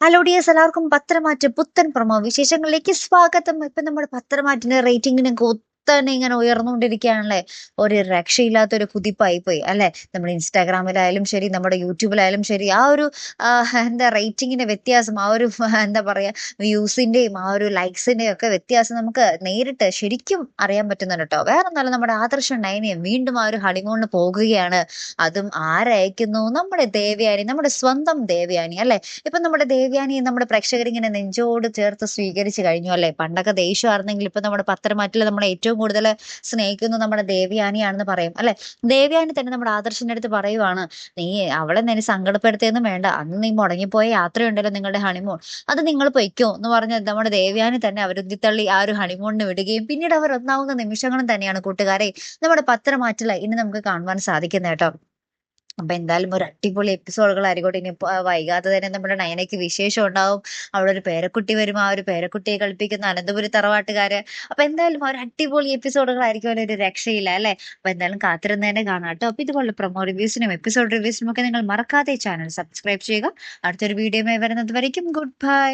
Hello dears എല്ലാവർക്കും പത്രമാറ്റ് പുത്തൻ promo വിശേഷങ്ങളിലേക്ക് സ്വാഗതം. ഇപ്പൊ നമ്മുടെ പത്രമാറ്റിന്റെ റേറ്റിംഗിന് കുത്തനെ ഇങ്ങനെ ഉയർന്നുകൊണ്ടിരിക്കുകയാണല്ലേ? ഒരു രക്ഷയില്ലാത്ത ഒരു കുതിപ്പായി പോയി അല്ലെ? നമ്മുടെ ഇൻസ്റ്റാഗ്രാമിലായാലും ശരി നമ്മുടെ യൂട്യൂബിലായാലും ശരി ആ ഒരു എന്താ റേറ്റിങ്ങിന്റെ വ്യത്യാസം ആ ഒരു എന്താ പറയാ വ്യൂസിന്റെയും ആ ഒരു ലൈക്സിന്റെയും ഒക്കെ വ്യത്യാസം നമുക്ക് നേരിട്ട് ശരിക്കും അറിയാൻ പറ്റുന്നുണ്ട് കേട്ടോ. വേറെ ഒന്നല്ല നമ്മുടെ ആദർശ നയനയും വീണ്ടും ആ ഒരു ഹണിമൂണിന് പോകുകയാണ്. അതും ആരയക്കുന്നു? നമ്മുടെ ദേവയാനി നമ്മുടെ സ്വന്തം ദേവയാനി അല്ലെ? ഇപ്പൊ നമ്മുടെ ദേവയാനി നമ്മുടെ പ്രേക്ഷകരിങ്ങനെ നെഞ്ചോട് ചേർത്ത് സ്വീകരിച്ചു കഴിഞ്ഞു അല്ലെ? പണ്ടൊക്കെ ദേഷ്യമായിരുന്നെങ്കിൽ ഇപ്പൊ നമ്മുടെ പത്രമാറ്റിൽ നമ്മുടെ ഏറ്റവും കൂടുതൽ സ്നേഹിക്കുന്നത് നമ്മുടെ ദേവയാനിയാണെന്ന് പറയും. അല്ലെ? ദേവയാനി തന്നെ നമ്മുടെ ആദർശിന്റെ അടുത്ത് പറയുവാണ് നീ അവളെ നീ സങ്കടപ്പെടുത്തിയെന്നും വേണ്ട. അന്ന് നീ മുടങ്ങിപ്പോയ യാത്രയുണ്ടല്ലോ നിങ്ങളുടെ ഹണിമൂൺ അത് നിങ്ങൾ പൊയ്ക്കോ എന്ന് പറഞ്ഞ് നമ്മുടെ ദേവയാനി തന്നെ അവരുദ്ധിത്തള്ളി ആ ഒരു ഹണിമൂണിന് വിടുകയും പിന്നീട് അവർ ഒന്നാവുന്ന നിമിഷങ്ങളും തന്നെയാണ് കൂട്ടുകാരെ നമ്മുടെ പത്രമാറ്റില ഇനി നമുക്ക് കാണുവാൻ സാധിക്കുന്നത് കേട്ടോ. അപ്പൊ എന്തായാലും ഒരു അടിപൊളി എപ്പിസോഡുകൾ ആയിക്കോട്ടെ ഇനി വൈകാതെ തന്നെ നമ്മുടെ നയനയ്ക്ക് വിശേഷം ഉണ്ടാവും. ഒരു പേരക്കുട്ടി വരും. ആ ഒരു പേരക്കുട്ടിയെ കളിപ്പിക്കുന്ന അനന്തപുരി തറവാട്ടുകാര്. അപ്പൊ എന്തായാലും ഒരു അടിപൊളി എപ്പിസോഡുകൾ ഒരു രക്ഷയില്ല അല്ലെ? അപ്പൊ എന്തായാലും കാത്തിരുന്ന് തന്നെ കാണാം കേട്ടോ. അപ്പൊ ഇതുപോലെ പ്രൊമോ റിവ്യൂസിനും എപ്പിസോഡ് റിവ്യൂസിനും ഒക്കെ നിങ്ങൾ മറക്കാതെ ചാനൽ സബ്സ്ക്രൈബ് ചെയ്യുക. അടുത്തൊരു വീഡിയോയുമായി വരുന്നത് വരയ്ക്കും. Good bye